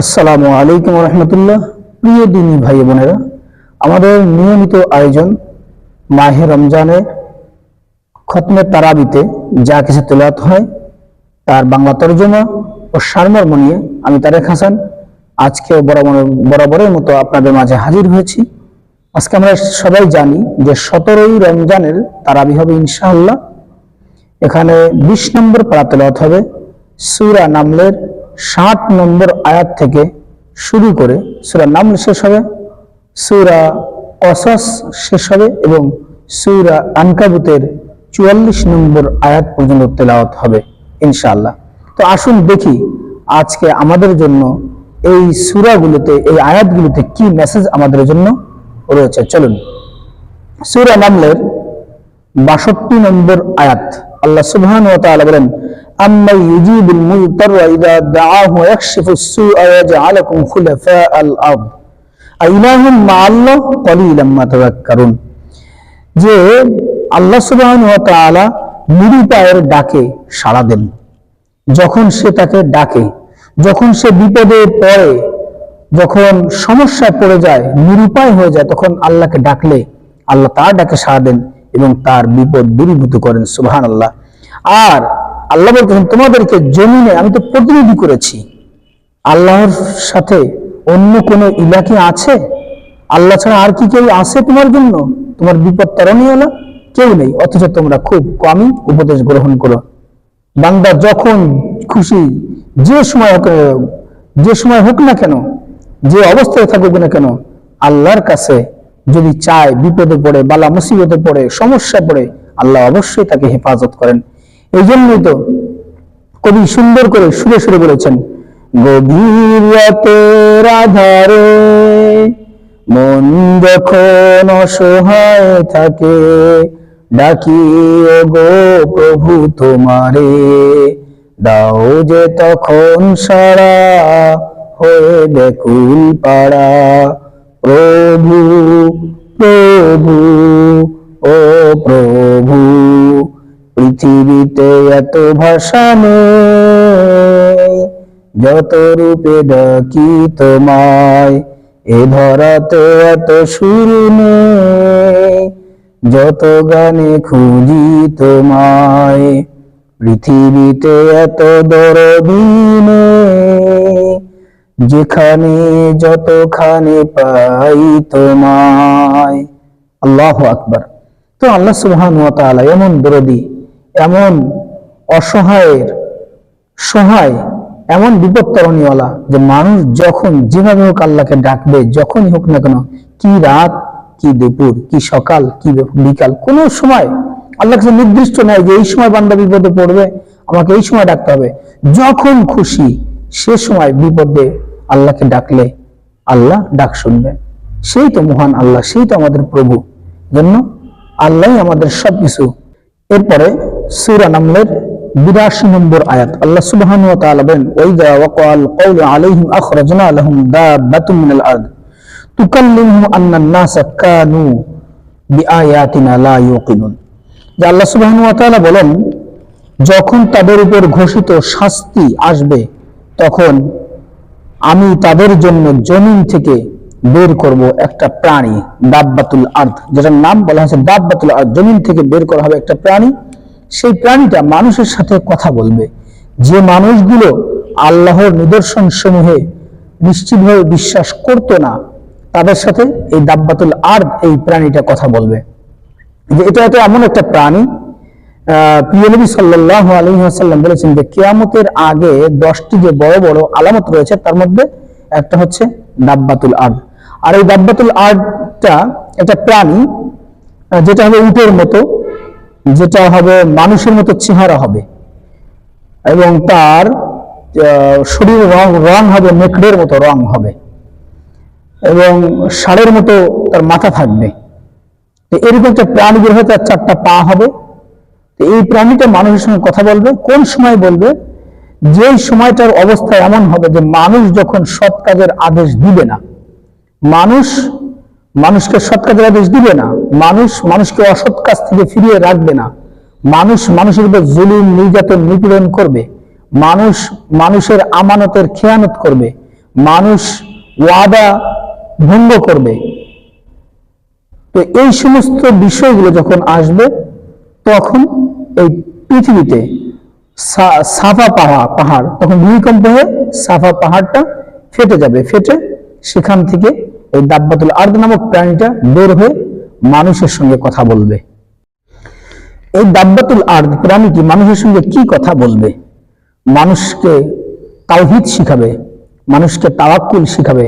আসসালামু আলাইকুম রহমতুল্লাহ প্রিয় দিনী ভাই বোনেরা, আমাদের নিয়মিত আয়োজন মাহে রমজানে খতমে তারাবিতে যা কিছু তেলাত হয়, তার বাংলা তর্জমা ও সারমর্ম নিয়ে আমি তারেক হাসান। আজকে বরাবর বরাবরের মতো আপনাদের মাঝে হাজির হয়েছি। আজকে আমরা সবাই জানি যে সতেরোই রমজানের তারাবি হবে ইনশাআল্লাহ। এখানে বিশ নম্বর পারা তেলাওয়াত হবে সুরা নামলের ষাট নম্বর আয়াত থেকে শুরু করে সুরা নাম শেষ হবে, সুরা অসস শেষ হবে এবং সুরা আনকাবুতের চুয়াল্লিশ নম্বর আয়াত পর্যন্ত তেলাওয়াত হবে, ইনশাআল্লাহ। তো আসুন দেখি আজকে আমাদের জন্য এই সুরাগুলোতে, এই আয়াতগুলোতে কি মেসেজ আমাদের জন্য রয়েছে। চলুন, সুরা নামলের বাষট্টি নম্বর আয়াত, আল্লাহ তাআলা বলেন যে আল্লাহ নিরুপায়ের ডাকে সাড়া দেন। যখন সে তাকে ডাকে, যখন সে বিপদে পড়ে, যখন সমস্যায় পড়ে যায় নিরুপায় হয়ে যায়, তখন আল্লাহকে ডাকলে আল্লাহ তার ডাকে সাড়া দেন এবং তার বিপদ দূরীভূত করেন সুবহান আল্লাহ আর আল্লাহ বলতেন তোমাদেরকে জমিনে আমি তো প্রতিনিধি করেছি। আল্লাহর সাথে অন্য কোনো ইলাকি আছে? আল্লাহ ছাড়া আর কি কেউ আছে তোমার জন্য? তোমার বিপদ তারণী হলো কেউ নেই, অথচ তোমরা খুব কমই উপদেশ গ্রহণ করো। বান্দা যখন খুশি, যে সময় যে সময় হোক না কেন, যে অবস্থায় থাকুক না কেন, আল্লাহর কাছে যদি চায় বিপদে পড়ে, বালা মুসিবতে পড়ে সমস্যা পড়ে, আল্লাহ অবশ্যই তাকে হেফাজত করেন। এই জন্যই তো কবি সুন্দর করে সুরে সুরে বলেছেন, গভীর রাতের আধারে মন যখন অসহায় থাকে ডাকি গো প্রভু তোমারে, দাও যে তখন সারা হয়ে বেকুল পাড়া, প্রভু প্রভু, ও প্রভু। পৃথিবীতে এত ভাষা নেই। যত রূপে ডাকি তোমায় এ ধরাতে এত সুর যত গানে খুঁজি তোমায় পৃথিবীতে এত দরদিনে যেখানে যতখানে পাই তোমায় আল্লাহ আকবার। তো আল্লাহ তাআলা এমন দরদি এমন অসহায়ের সহায়, এমন বিপত্তরণীওয়ালা যে মানুষ যখন যেভাবে হোক আল্লাহকে ডাকবে, যখনই হোক না কেন, কি রাত, কি দুপুর, কি সকাল, কি বিকাল, কোনো সময় আল্লাহ কাছে নির্দিষ্ট নাই যে এই সময় বান্দা বিপদে পড়বে, আমাকে এই সময় ডাকতে হবে। যখন খুশি সে সময় বিপদে আল্লাহকে ডাকলে আল্লাহ ডাক শুনবে। সেই তো মহান আল্লাহ, সেই তো আমাদের প্রভু। জন্য আল্লাহ আমাদের সবকিছু। এরপরে সূরা নামলের বিরাশি নম্বর আয়াত। আল্লাহ ওয়া তাআলা বলেন, ওয়াইদা আলাইহিম আখরাজনা লাহুম মিনাল আরদ। তুকাল্লিমুহুম আন্না নাসা কানু বিআয়াতিনা লা ইউকিনুন। যে আল্লাহ ওয়া তাআলা বলেন, যখন তাদের উপর ঘোষিত শাস্তি আসবে, তখন আমি তাদের জন্য জমিন থেকে বের করব একটা প্রাণী, দাব্বাতুল আর্থ যেটার নাম বলা হয়েছে দাব্বাতুল আর্থ জমিন থেকে বের করা হবে একটা প্রাণী সেই প্রাণীটা মানুষের সাথে কথা বলবে। যে মানুষগুলো আল্লাহর নিদর্শন সমূহে নিশ্চিতভাবে বিশ্বাস করতো না, তাদের সাথে এই দাব্বাতুল আর্থ এই প্রাণীটা কথা বলবে। যে এটা একটা এমন একটা প্রাণী নবী সাল্লাহ আলহিহাসাল্লাম বলেছেন যে কেয়ামতের আগে দশটি যে বড় বড় আলামত রয়েছে, তার মধ্যে একটা হচ্ছে দাব্বাতুল আর্ট আর এই দাব্বাতুল আর্টটা একটা প্রাণী যেটা হবে উটের মতো যেটা হবে মানুষের মতো চেহারা হবে এবং তার আহ, শরীরের রং রং হবে নেকড়ের মতো রং হবে এবং ষাঁড়ের মতো তার মাথা থাকবে। তো এরকম একটা প্রাণী বের তার চারটা পা হবে। তো এই প্রাণীটা মানুষের সঙ্গে কথা বলবে কোন সময় বলবে? যে সময়টার অবস্থা এমন হবে যে মানুষ যখন সৎ কাজের আদেশ দিবে না মানুষ মানুষকে সৎ কাজের আদেশ দিবে না মানুষ মানুষকে অসৎ কাজ থেকে ফিরিয়ে রাখবে না। মানুষ মানুষের উপর জুলুম, নির্যাতন, নিপীড়ন করবে। মানুষ মানুষের আমানতের খেয়ানত করবে। মানুষ ওয়াদা ভঙ্গ করবে। তো এই সমস্ত বিষয়গুলো যখন আসবে, তখন এই পৃথিবীতে সাফা পাহাড় পাহাড়, তখন ভূমিকম্প হয়ে সাফা পাহাড়টা ফেটে যাবে। ফেটে সেখান থেকে এই দাব্বাতুল আর্দ নামক প্রাণীটা বের হয়ে মানুষের সঙ্গে কথা বলবে। এই দাব্বাতুল আর্দ প্রাণীটি মানুষের সঙ্গে কি কথা বলবে? মানুষকে তাওহিদ শিখাবে, মানুষকে তাওয়াক্কুল শিখাবে,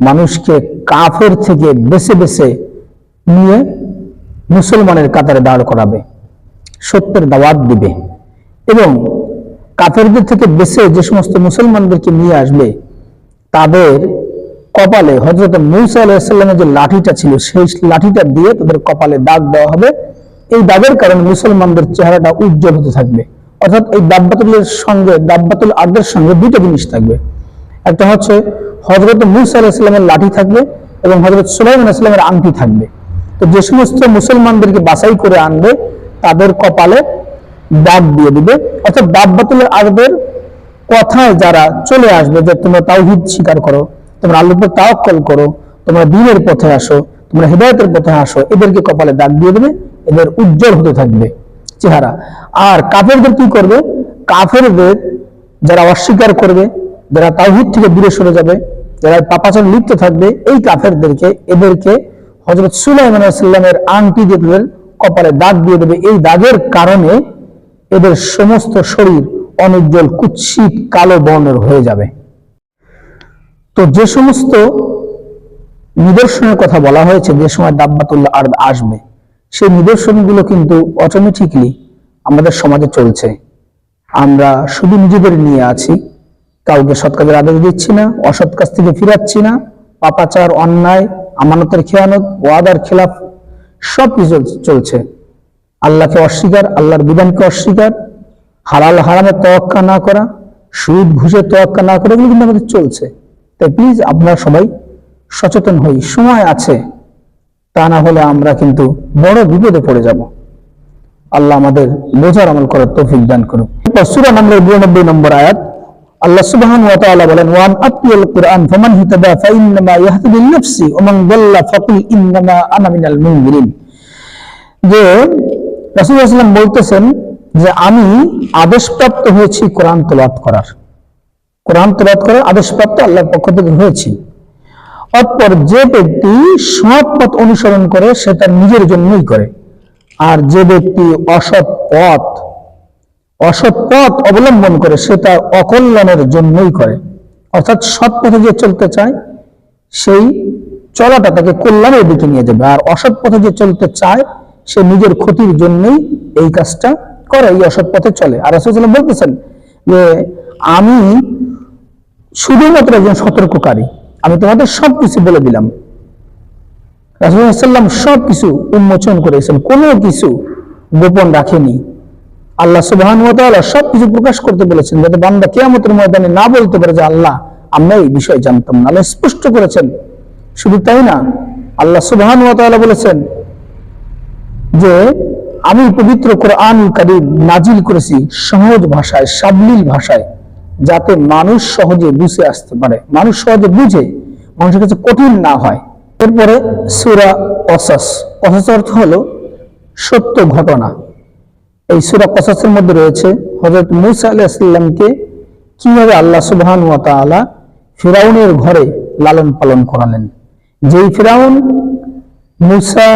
মানুষকে কাফের থেকে বেছে বেছে নিয়ে মুসলমানের কাতারে দাঁড় করাবে, সত্যের দাওয়াত দিবে এবং কাফেরদের থেকে বেছে যে সমস্ত মুসলমানদেরকে নিয়ে আসবে, তাদের কপালে হজরত মৌসা আলাহিসাল্লামের যে লাঠিটা ছিল, সেই লাঠিটা দিয়ে তাদের কপালে দাগ দেওয়া হবে। এই দাগের কারণে মুসলমানদের চেহারাটা উজ্জ্বল হতে থাকবে। অর্থাৎ এই দাব্বাতুলের সঙ্গে দাব্বাতুল আর্দের সঙ্গে দুটো জিনিস থাকবে। একটা হচ্ছে হজরত মুসা আলাহিসাল্লামের লাঠি থাকবে এবং হজরত সুলাইমান ইসলামের আংটি থাকবে। তো যে সমস্ত মুসলমানদেরকে বাছাই করে আনবে, তাদের কপালে দাগ দিয়ে দিবে। অর্থাৎ দাব্বাতুলের আরবের কথায় যারা চলে আসবে যে তোমরা তাওহিদ স্বীকার করো তোমরা আল্লাহর উপর তাওয়াক্কল করো, তোমরা দিনের পথে আসো, তোমরা হেদায়তের পথে আসো, এদেরকে কপালে দাগ দিয়ে দেবে, এদের উজ্জ্বল হতে থাকবে। চেহারা। আর কাফেরদের কি করবে? কাফেরদের যারা অস্বীকার করবে, যারা তাওহিদ থেকে দূরে সরে যাবে, যারা পাপাচর লিপ্ত থাকবে, এই কাফেরদেরকে, এদেরকে হজরত সুলাইমান সাল্লামের আংটি দিয়ে কপালে দাগ দিয়ে দেবে। এই দাগের কারণে এদের সমস্ত শরীর অনুজ্জ্বল, কুৎসিত, কালো বর্ণের হয়ে যাবে। তো যে সমস্ত নিদর্শনের কথা বলা হয়েছে, যে সময় দাব্বাতুল্লাহ আর আসবে, সেই নিদর্শনগুলো কিন্তু অটোমেটিকলি আমাদের সমাজে চলছে। আমরা শুধু নিজেদের নিয়ে আছি, কাউকে সৎ কাজের আদেশ দিচ্ছি না, অসৎ কাজ থেকে ফিরাচ্ছি না, পাপাচার, অন্যায়, আমানতের খেয়ানত, ওয়াদার খেলাফ, সব কিছু চলছে। আল্লাহকে অস্বীকার, আল্লাহর বিধানকে অস্বীকার, হালাল হারামের তোয়াক্কা না করা, সুদ ঘুষের তোয়াক্কা না করা, এগুলো কিন্তু আমাদের চলছে। তাই প্লিজ আপনারা সবাই সচেতন হই সময় আছে, তা না হলে আমরা কিন্তু বড় বিপদে পড়ে যাব। আল্লাহ আমাদের বোঝার আমল করার তৌফিক দান করুন সূরা নম্বর 92 নম্বর আয়াত, আল্লাহ সুবহান ওয়া তাআলা বলেন, ওয়ান আতিয়াল কুরআন ফামান হিতাদা ফাইন্নামা ইয়াহতাদি লিনাফসি ওয়া দাল্লা ফাকুল ইন্নামা আনা মিনাল মুনজিরিন। যে রাসূলুল্লাহ সাল্লাল্লাহু আলাইহি ওয়াসাল্লাম বলতেছেন যে, আমি আদেশপ্রাপ্ত হয়েছি কোরআন তেলাওয়াত করার। কোরআন তেলাওয়াত করার আদেশপ্রাপ্ত আল্লাহর পক্ষ থেকে হয়েছি। অতঃপর যে ব্যক্তি সৎ পথ অনুসরণ করে সেটা নিজের জন্যই করে। আর যে ব্যক্তি অসৎ পথ অসৎ পথ অবলম্বন করে সেটা অকল্যাণের জন্যই করে। অর্থাৎ সৎ পথে যে চলতে চায়, সেই চলাটা তাকে কল্যাণের দিকে নিয়ে যাবে। আর অসৎ পথে যে চলতে চায়, সে নিজের ক্ষতির জন্যই এই কাজটা করে, এই অসৎ পথে চলে। আর রাসূলুল্লাহ বলতেছেন যে, আমি শুধুমাত্র একজন সতর্ককারী। আমি তোমাদের সবকিছু বলে দিলাম। রাসুল্লাহাম সব কিছু উন্মোচন করেছেন, কোনো কিছু গোপন রাখেনি। আল্লাহ সুবহান সব কিছু প্রকাশ করতে বলেছেন, যাতে বান্দা কেয়ামতের ময়দানে না বলতে পারে যে, আল্লাহ, আমরা এই বিষয় জানতাম না। আল্লাহ স্পষ্ট করেছেন। শুধু তাই না, আল্লাহ সুবহান বলেছেন যে, আমি পবিত্র কোরআন কারিম নাজিল করেছি সহজ ভাষায়, সাবলীল ভাষায়। যাতে মানুষ সহজে বুঝে আসতে পারে, মানুষ সহজে বুঝে মানুষের কাছে কঠিন না হয়। এরপরে সুরা কসাস। কসাস অর্থ হলো সত্য ঘটনা। এই সুরা কসাসের মধ্যে রয়েছে হজরত মুসা আলাইসাল্লামকে কীভাবে আল্লাহ সুবহান ওয়া তাআলা ফিরাউনের ঘরে লালন পালন করালেন। যেই ফিরাউন মুসা,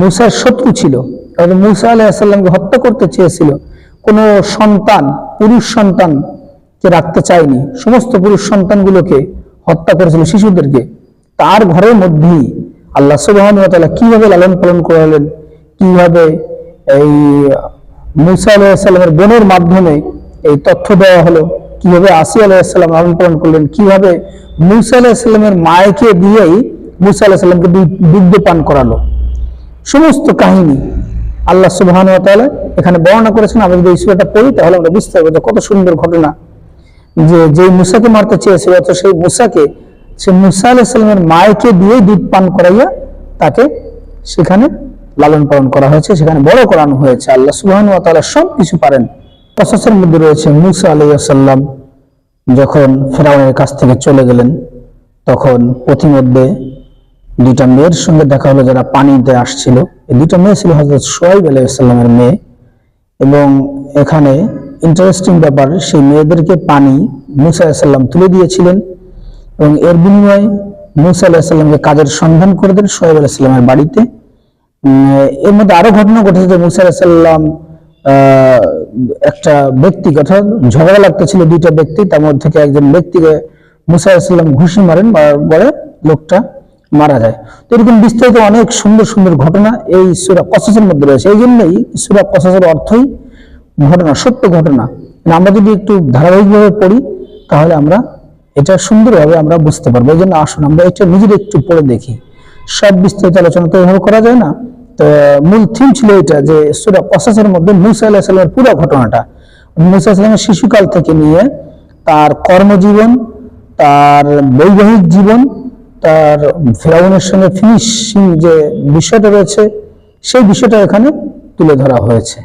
মুসার শত্রু ছিল মুসা আলাইসাল্লামকে হত্যা করতে চেয়েছিল কোন সন্তান, পুরুষ সন্তানকে রাখতে চায়নি, সমস্ত পুরুষ সন্তানগুলোকে হত্যা করেছিল শিশুদেরকে, তার ঘরের মধ্যেই আল্লাহ সুবহান ওয়া কীভাবে লালন পালন করালেন, কীভাবে এই মুসা আলাইসাল্লামের বোনের মাধ্যমে এই তথ্য দেওয়া হলো, কীভাবে আসি আলাইসাল্লাম লালন পালন করলেন, কীভাবে মুসা আলাইসাল্লামের মায়কে দিয়েই মুসা আলাইসাল্লামকে দুগ্ধ পান করালো। সমস্ত কাহিনী আল্লাহ সুবহান এখানে বর্ণনা করেছেন, আমরা যদি এই সূরাটা পড়ি, তাহলে আমরা বুঝতে পারব যে কত সুন্দর ঘটনা। যে, যেই মুসাকে মারতে চেয়েছিল, অথচ সেই মুসাকে, সে মুসা আলাইহিস সালামের মায়কে দিয়ে দুধ পান করাইয়া তাকে সেখানে লালন পালন করা হয়েছে, সেখানে বড় করানো হয়েছে। আল্লাহ সুবহান সব কিছু পারেন। কসসের মধ্যে রয়েছে মুসা আলাইসাল্লাম যখন ফেরাউনের কাছ থেকে চলে গেলেন, তখন পথিমধ্যে দুইটা মেয়ের সঙ্গে দেখা হলো যারা পানিতে আসছিল। এই দুইটা মেয়ে ছিল হজরত সোহাইব আলাইসাল্লামের মেয়ে এবং এখানে ইন্টারেস্টিং ব্যাপার, সেই মেয়েদেরকে পানি মুসা আলাহিসাল্লাম তুলে দিয়েছিলেন এবং এর বিনিময়ে মুসা আলাহিসাল্লামকে কাজের সন্ধান করে দেন সোহেব আলাহিসাল্লামের বাড়িতে। এর মধ্যে আরও ঘটনা ঘটেছে যে মুসা আলাহিসাল্লাম একটা ব্যক্তি অর্থাৎ ঝগড়া লাগতেছিল দুইটা ব্যক্তি, তার মধ্যে থেকে একজন ব্যক্তিকে মুসা আলাহিসাল্লাম ঘুষি মারেন পরে লোকটা মারা যায়। তো এরকম বিস্তারিত অনেক সুন্দর সুন্দর ঘটনা এই সুরা কসসের মধ্যে রয়েছে। এই জন্যই সুরা কসসের অর্থই ঘটনা, সত্য ঘটনা। মানে আমরা যদি একটু ধারাবাহিকভাবে পড়ি, তাহলে আমরা এটা সুন্দরভাবে আমরা বুঝতে পারব। এই জন্য আসুন, আমরা এটা নিজের একটু পড়ে দেখি। সব বিস্তারিত আলোচনা তো এভাবে করা যায় না। তো মূল থিম ছিল এটা যে সুরা কসাসের মধ্যে মুসা আল্লাহ সাল্লামের পুরো ঘটনাটা। মুসা সাল্লামের শিশুকাল থেকে নিয়ে তার কর্মজীবন, তার বৈবাহিক জীবন তার ফেরাউনের সঙ্গে ফিনিশিং যে বিষয়টা রয়েছে, সেই বিষয়টা এখানে তুলে ধরা হয়েছে।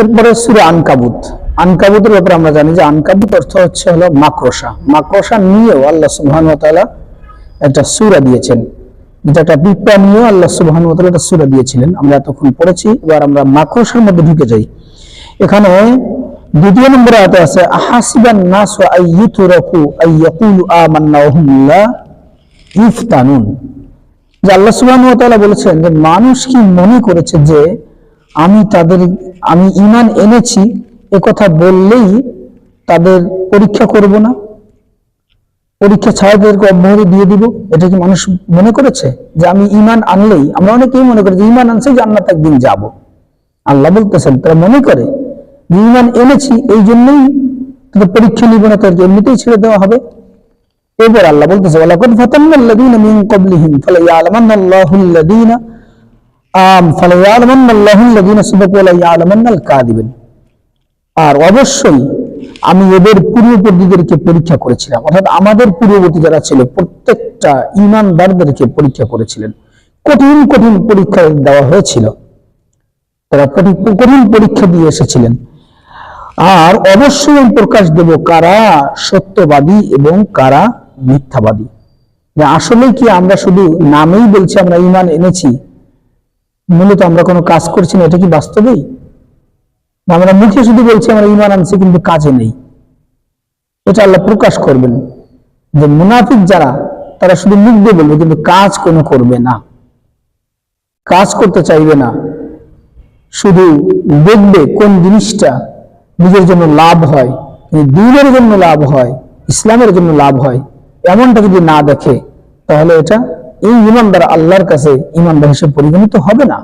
এরপরে সুরে আনকাবুত। আনকাবুতের ব্যাপারে আমরা জানি যে আনকাবুত অর্থ হচ্ছে হলো মাকড়সা। মাকড়সা নিয়েও আল্লাহ তাআলা একটা সূরা দিয়েছেন। যেটা একটা পিঁপড়া নিয়েও আল্লাহ সুবহান একটা সূরা দিয়েছিলেন। আমরা এতক্ষণ পড়েছি, এবার আমরা মাকড়সার মধ্যে ঢুকে যাই। এখানে দ্বিতীয় নম্বরে আছে, আহাসিবান নাস আইয়ুতরাকু আইয়াকুলু আমান্না ওয়া হুম লা ইফতানুন। যে আল্লাহ তাআলা বলেছেন যে, মানুষ কি মনে করেছে যে, আমি তাদের, আমি ঈমান এনেছি, এ কথা বললেই তাদের পরীক্ষা করব না? পরীক্ষা ছাড়া তাদেরকে অব্যাহতি দিয়ে দিব? এটা কি মানুষ মনে করেছে? যে আমি ঈমান আনলেই, আমরা অনেকেই মনে করি যে, ঈমান আনছে একদিন যাব। আল্লাহ বলতেছেন, তারা মনে করে যে, ঈমান এনেছি, এই জন্যই তাদের পরীক্ষা নিব না, তাদেরকে এমনিতেই ছেড়ে দেওয়া হবে। এবার আল্লাহ বলতেছে, ওয়ালাকাদ ফাতান্নাল্লাযীনা মিন ক্বাবলিহিম, ফালায়ালামান্নাল্লাহুল্লাযীনা আম ফালায়ালামান্নাল্লাহুল্লাযীনা সাদাকু ওয়া লায়ালামান্নাল কাযিবিন। আর অবশ্যই আমি এদের পূর্ববর্তীদেরকে পরীক্ষা করেছিলাম। অর্থাৎ আমাদের পূর্ববর্তী যারা ছিল, প্রত্যেকটা ইমানদারদেরকে পরীক্ষা করেছিলেন। কঠিন কঠিন পরীক্ষা দেওয়া হয়েছিল। তারা কঠিন পরীক্ষা দিয়ে এসেছিলেন। আর অবশ্যই প্রকাশ দেব কারা সত্যবাদী এবং কারা মিথ্যাবাদী। যে আসলে কি আমরা শুধু নামেই বলছি, আমরা ইমান এনেছি, মূলত আমরা কোনো কাজ করছি না, এটা কি বাস্তবেই? আমরা মুখে শুধু বলছি আমরা ইমান আনছি, কিন্তু কাজে নেই। এটা আল্লাহ প্রকাশ করবেন যে মুনাফিক যারা, তারা শুধু মুখ দিয়ে বলবে, কিন্তু কাজ কোনো করবে না। কাজ করতে চাইবে না। শুধু দেখবে কোন জিনিসটা নিজের জন্য লাভ হয় দিনের জন্য লাভ হয়, ইসলামের জন্য লাভ হয়। এমনটা যদি না দেখে, তাহলে এটা এই ইমানদার আল্লাহর কাছে ইমানদার হিসেবে পরিগণিত হবে না।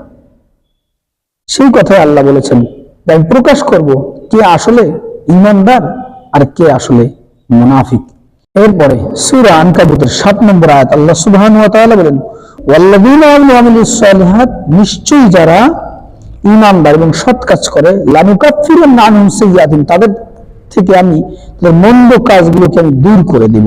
সেই কথাই আল্লাহ বলেছেন। তাই প্রকাশ করব কে আসলে ইমানদার আর কে আসলে মুনাফিক। এরপরে সূরা আনকাবুতের 7 নম্বর আয়াত আল্লাহ তাআলা বলেন নিশ্চয়ই যারা ইমানদার এবং সৎ কাজ করে তাদের থেকে আমি মন্দ কাজগুলোকে আমি দূর করে দিব।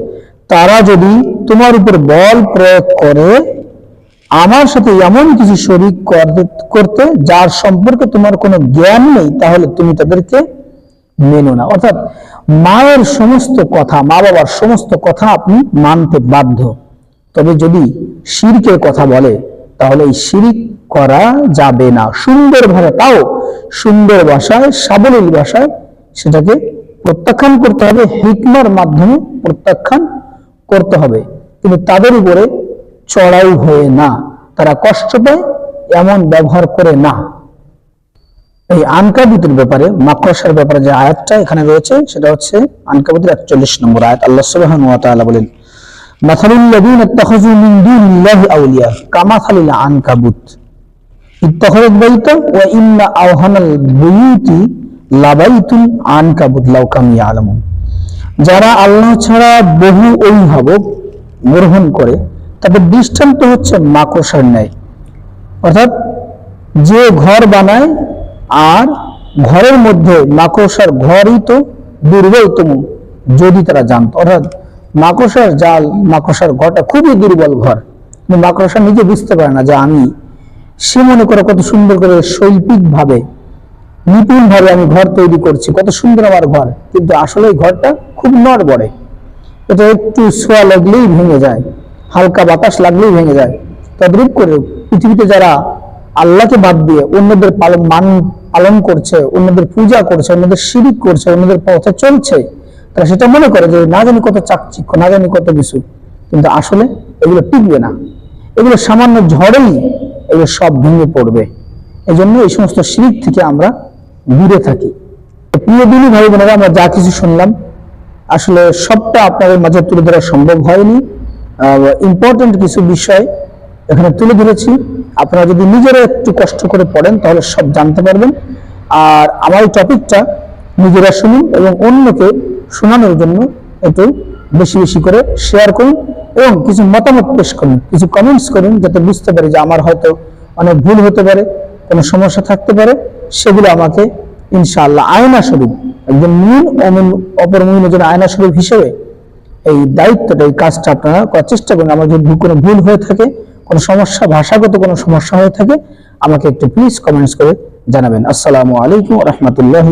তারা যদি তোমার উপর বল প্রয়োগ করে, আমার সাথে এমন কিছু শরিক করতে- যার সম্পর্কে তোমার কোনো জ্ঞান নেই, তাহলে তুমি তাদেরকে মেনো না। অর্থাৎ মায়ের সমস্ত কথা, মা বাবার সমস্ত কথা আপনি মানতে বাধ্য। তবে যদি শিরকের কথা বলে, তাহলে এই শিরিক করা যাবে না। সুন্দর ভাবে তাও সুন্দর ভাষায়, সাবলীল ভাষায় সেটাকে প্রত্যাখ্যান করতে হবে। হিকমার মাধ্যমে প্রত্যাখ্যান করতে হবে। কিন্তু তাদের উপরে চড়াই হয়ে না। তারা কষ্ট পায়, এমন ব্যবহার করে না। এই আনকাবুতের ব্যাপারে, মাকড়সার ব্যাপারে যে আয়াতটা এখানে রয়েছে, সেটা হচ্ছে আনকাবুতের একচল্লিশ নম্বর আয়াত। আল্লাহ ওয়া বলেন আনকাবুত। আনকাবুত, লাউ ইয়ালামুন। যারা আল্লাহ ছাড়া বহু অভিভাবক গ্রহণ করে, তাদের দৃষ্টান্ত হচ্ছে মাকড়সার ন্যায়। অর্থাৎ যে ঘর বানায়, আর ঘরের মধ্যে মাকড়সার ঘরই তো দুর্বলতম যদি তারা জানতো। অর্থাৎ মাকড়সার জাল, মাকড়সার ঘরটা খুবই দুর্বল ঘর। মাকড়সা নিজে বুঝতে পারে না যে আমি সে মনে করে কত সুন্দর করে শৈল্পিক ভাবে নিপুণ ভাবে আমি ঘর তৈরি করছি। কত সুন্দর আমার ঘর। কিন্তু আসলে ঘরটা খুব নড়বড়ে। এটা একটু ছোঁয়া লাগলেই ভেঙে যায়। হালকা বাতাস লাগলেই ভেঙে যায়। তদ্রূপ করে পৃথিবীতে যারা আল্লাহকে বাদ দিয়ে অন্যদের পালন মান পালন করছে, অন্যদের পূজা করছে, অন্যদের শিরিক করছে, অন্যদের পথে চলছে, তারা সেটা মনে করে যে না জানি কত চাকচিক্য, না জানি কত কিছু। কিন্তু আসলে এগুলো টিকবে না। এগুলো সামান্য ঝড়েই এগুলো সব ভেঙে পড়বে। এই জন্য এই সমস্ত শিরিক থেকে আমরা দূরে থাকি। প্রিয় দিনী ভাই বোনেরা, আমরা যা কিছু শুনলাম, আসলে সবটা আপনাদের মাঝে তুলে ধরা সম্ভব হয়নি। ইম্পর্টেন্ট কিছু বিষয় এখানে তুলে ধরেছি। আপনারা যদি নিজেরা একটু কষ্ট করে পড়েন, তাহলে সব জানতে পারবেন। আর আমার এই টপিকটা নিজেরা শুনুন এবং অন্যকে শোনানোর জন্য একটু বেশি বেশি করে শেয়ার করুন এবং কিছু মতামত পেশ করুন, কিছু কমেন্টস করুন, যাতে বুঝতে পারি যে আমার হয়তো অনেক ভুল হতে পারে। কোনো সমস্যা থাকতে পারে, সেগুলো আমাকে ইনশাআল্লাহ আয়না শরীফ, একজন মুন অমিন, অপর মূল একজন আয়না শরীফ হিসেবে এই দায়িত্বটা, এই কাজটা আপনারা করার চেষ্টা করেন। আমার যদি কোনো ভুল হয়ে থাকে, কোনো সমস্যা, ভাষাগত কোনো সমস্যা হয়ে থাকে, আমাকে একটু প্লিজ কমেন্টস করে জানাবেন। আসসালামু আলাইকুম রহমতুল্লাহ